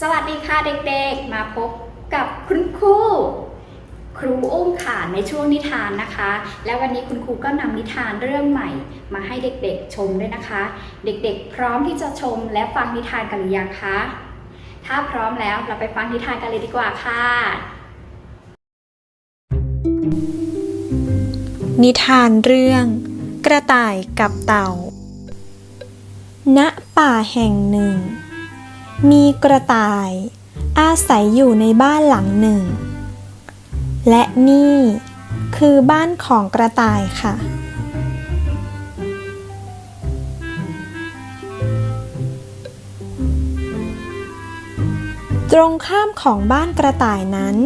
สวัสดีค่ะเด็กๆ มาพบกับคุณครูครูอุ้มค่ะในช่วงนิทานนะคะ และวันนี้คุณครูก็นำนิทานเรื่องใหม่ มาให้เด็กๆชมด้วยนะคะ เด็กๆ พร้อมที่จะชมและฟังนิทานกันหรือยังคะ ถ้าพร้อมแล้วเราไปฟังนิทานกันเลยดีกว่าค่ะ นิทานเรื่อง กระต่ายกับเต่า ณ ป่าแห่งหนึ่ง มีกระต่าย อาศัยอยู่ในบ้านหลังหนึ่ง และนี่คือบ้านของกระต่ายค่ะ ตรงข้ามของบ้านกระต่ายนั้น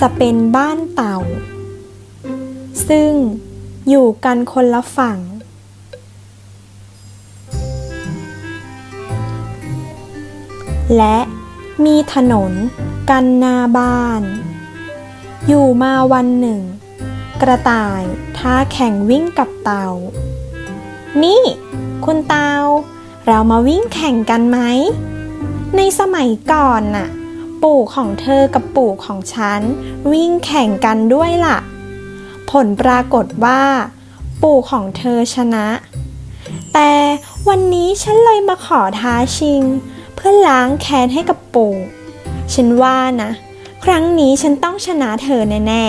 จะเป็นบ้านเต่า ซึ่งอยู่กันคนละฝั่ง และมีถนนกันหน้าบ้าน อยู่มาวันหนึ่ง กระต่ายท้าแข่งวิ่งกับเต่า นี่ คุณเตาเรามาวิ่งแข่งกันไหม ในสมัยก่อนน่ะ ปู่ของเธอกับปู่ของฉัน วิ่งแข่งกันด้วยล่ะ ผลปรากฏว่า ปู่ของเธอชนะ แต่วันนี้ฉันเลยมาขอท้าชิง เพื่อล้างแค้นให้กับปู่ ฉันว่านะ ครั้งนี้ฉันต้องชนะเธอแน่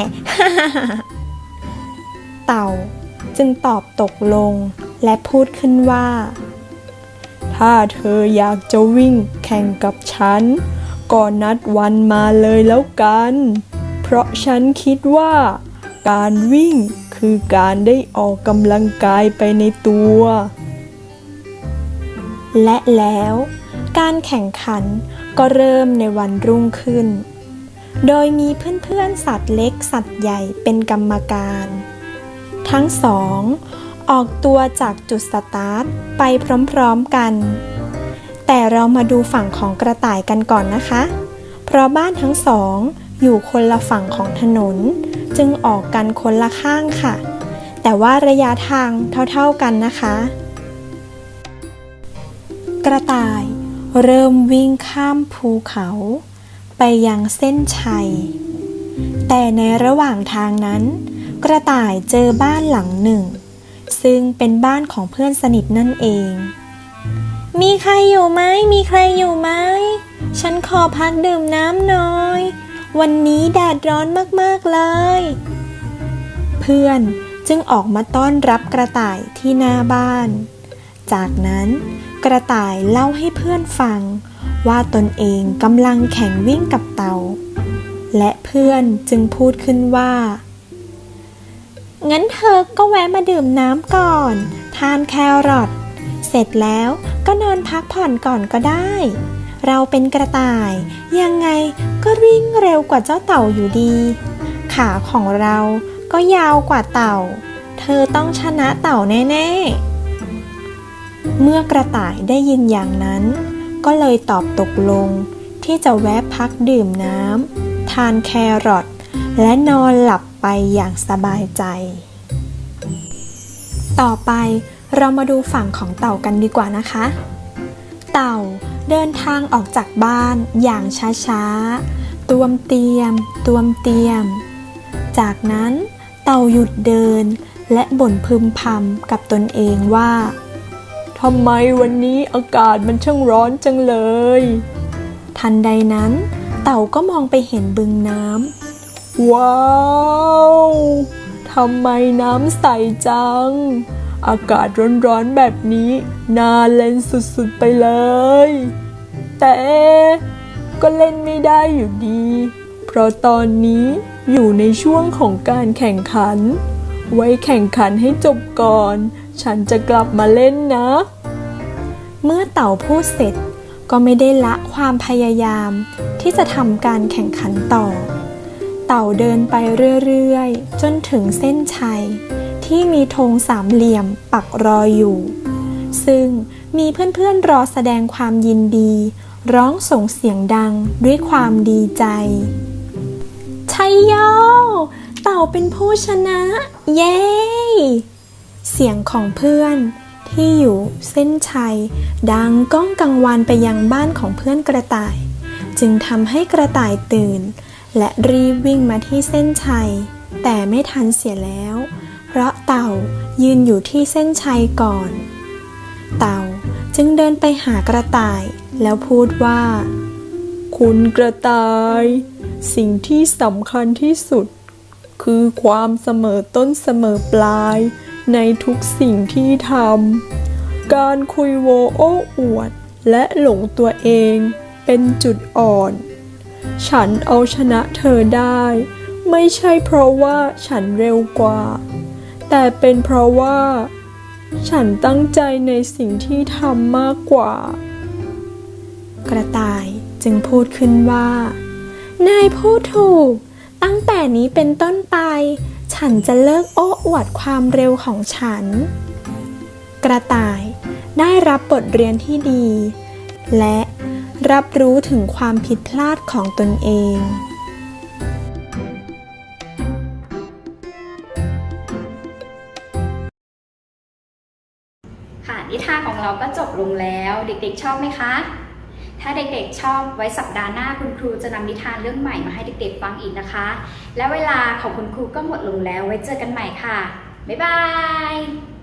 ๆ เต่าจึงตอบตกลงและพูดขึ้นว่า ถ้าเธออยากจะวิ่งแข่งกับฉัน ก็นัดวันมาเลยแล้วกัน เพราะฉันคิดว่า การวิ่ง คือการได้ออกกำลังกายไปในตัว และแล้ว การแข่งขันก็เริ่มในวันรุ่งขึ้น โดยมีเพื่อนๆสัตว์เล็กสัตว์ใหญ่เป็นกรรมการ ทั้งสองออกตัวจากจุดสตาร์ทไปพร้อมๆกัน แต่เรามาดูฝั่งของกระต่ายกันก่อนนะคะ เพราะบ้านทั้งสอง อยู่คนละฝั่งของถนน จึงออกกันคนละข้างค่ะ แต่ว่าระยะทางเท่าๆกันนะคะ กระต่ายเริ่มวิ่งข้ามภูเขา ไปยังเส้นชัย แต่ในระหว่างทางนั้น กระต่ายเจอบ้านหลังหนึ่ง ซึ่งเป็นบ้านของเพื่อนสนิทนั่นเอง มีใครอยู่ไหมมีใครอยู่ไหมฉันขอพักดื่มน้ำหน่อย วันนี้แดดร้อนมากๆเลย เพื่อนจึงออกมาต้อนรับกระต่ายที่หน้าบ้าน จากนั้นกระต่ายเล่าให้เพื่อนฟัง ว่าตนเองกำลังแข่งวิ่งกับเต่า และเพื่อนจึงพูดขึ้นว่า งั้นเธอก็แวะมาดื่มน้ำก่อน ทานแครอทเสร็จแล้วก็นอนพักผ่อนก่อนก็ได้ เราเป็นกระต่าย ยังไงก็วิ่งเร็วกว่าเจ้าเต่าอยู่ดี ขาของเราก็ยาวกว่าเต่า เธอต้องชนะเต่าแน่ ๆ เมื่อกระต่ายได้ยินอย่างนั้น ก็เลยตอบตกลง ที่จะแวะพักดื่มน้ำทานแครอทและนอนหลับไปอย่างสบายใจ ต่อไปเรามาดูฝั่งของเต่ากันดีกว่านะคะ เต่า เดินทางออกจากบ้านอย่างช้าๆตวมเตียมตวมเตียม จากนั้นเต่าหยุดเดินและบ่นพึมพำกับตนเองว่าทำไมวันนี้อากาศมันช่างร้อนจังเลย ทันใดนั้น เต่าก็มองไปเห็นบึงน้ำว้าวทำไมน้ำใสจัง อากาศร้อนๆแบบนี้น่าเล่นสุดๆไปเลย แต่ก็เล่นไม่ได้อยู่ดี เพราะตอนนี้อยู่ในช่วงของการแข่งขัน ไว้แข่งขันให้จบก่อน ฉันจะกลับมาเล่นนะ เมื่อเต่าพูดเสร็จก็ไม่ได้ละความพยายาม ที่จะทำการแข่งขันต่อ เต่าเดินไปเรื่อยๆ จนถึงเส้นชัย ที่มีธงสามเหลี่ยมปักรออยู่ ซึ่งมีเพื่อนๆรอแสดงความยินดี ร้องส่งเสียงดังด้วยความดีใจ ชัยโย เต่าเป็นผู้ชนะ เย้สียงของเพื่อนที่อยู่เส้นชัย ดังก้องกังวานไปยังบ้านของเพื่อนกระต่าย จึงทำให้กระต่ายตื่น และรีบวิ่งมาที่เส้นชัย แต่ไม่ทันเสียแล้ว เพราะเต่ายืนอยู่ที่เส้นชัยก่อน เต่าจึงเดินไปหากระต่ายแล้วพูดว่า คุณกระต่าย สิ่งที่สำคัญที่สุด คือความเสมอต้นเสมอปลาย ในทุกสิ่งที่ทำการคุยโวโอ้อวด และหลงตัวเองเป็นจุดอ่อน ฉันเอาชนะเธอได้ ไม่ใช่เพราะว่าฉันเร็วกว่า แต่เป็นเพราะว่า ฉันตั้งใจในสิ่งที่ทำมากกว่า กระต่ายจึงพูดขึ้นว่า นายพูดถูก ตั้งแต่นี้เป็นต้นไป ฉันจะเลิกโอ้อวดความเร็วของฉัน กระต่ายได้รับบทเรียนที่ดี และรับรู้ถึงความผิดพลาดของตนเอง ลงแล้วเด็กๆชอบไหมคะ ถ้าเด็กๆชอบไว้สัปดาห์หน้าคุณครูจะนำนิทานเรื่องใหม่มาให้เด็กๆฟังอีกนะคะ และเวลาของคุณครูก็หมดลงแล้วไว้เจอกันใหม่ค่ะ บ๊ายบาย